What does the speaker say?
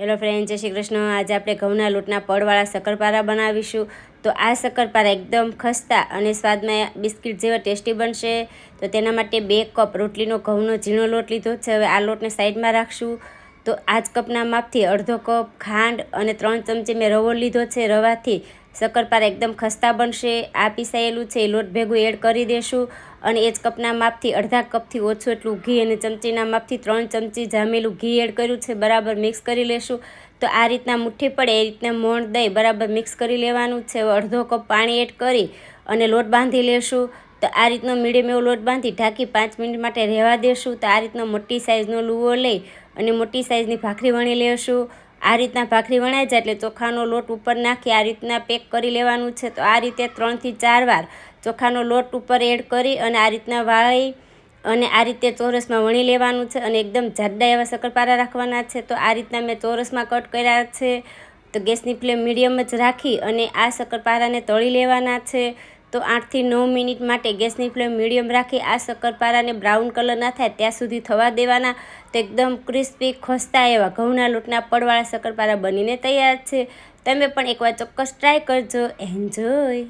Hello friend, જય શ્રી કૃષ્ણ. આજે આપણે ઘઉંના લોટના પડવાળા શક્કરપારા બનાવીશું. તો આ શક્કરપારા એકદમ ખસ્તા અને સ્વાદમાં બિસ્કિટ જેવા ટેસ્ટી બનશે. તો તેના માટે બે કપ રોટલીનો ઘઉંનો ઝીણો લોટ લીધો છે. હવે આ લોટને સાઈડમાં રાખશું. તો આ જ કપના માપથી અડધો કપ ખાંડ અને ત્રણ ચમચી મેં રવો લીધો છે. રવાથી શક્કરપારા એકદમ ખસ્તા બનશે, આ પીસાયેલું છે એ લોટ ભેગું એડ કરી દેશું અને એ જ કપના માપથી અડધા કપથી ઓછું એટલું ઘી અને ચમચીના માપથી ત્રણ ચમચી જામેલું ઘી એડ કર્યું છે, બરાબર મિક્સ કરી લેશું. તો આ રીતના મુઠ્ઠી પડે, એ રીતના મોણ દઈ બરાબર મિક્સ કરી લેવાનું છે અડધો કપ પાણી એડ કરી અને લોટ બાંધી લેશું. તો આ રીતનો મીડિયમ એવો લોટ બાંધી ઢાંકી પાંચ મિનિટ માટે રહેવા દેશું. તો આ રીતનો મોટી સાઇઝનો લુવો લઈ અને મોટી સાઇઝની ભાખરી વણી લેશું. આ રીતના ભાખરી વણાય જાય એટલે ચોખાનો લોટ ઉપર નાખી આ રીતના પેક કરી લેવાનું છે. તો આ રીતે ત્રણથી ચાર વાર ચોખાનો લોટ ઉપર એડ કરી અને આ રીતના વાળી અને આ રીતે ચોરસમાં વણી લેવાનું છે અને એકદમ જાડા એવા શક્કરપારા રાખવાના છે. તો આ રીતના મેં ચોરસમાં કટ કર્યા છે. તો ગેસની ફ્લેમ મીડિયમ જ રાખી અને આ શક્કરપારાને તળી લેવાના છે. તો આઠથી નવ મિનિટ માટે ગેસની ફ્લેમ મીડિયમ રાખી, આ શક્કરપારાને બ્રાઉન કલર ના થાય ત્યાં સુધી થવા દેવાના તો એકદમ ક્રિસ્પી, ખસ્તા એવા ઘઉંના લોટના પડવાળા શક્કરપારા બનીને તૈયાર છે. તમે પણ એકવાર ચોક્કસ ટ્રાય કરજો. એન્જોય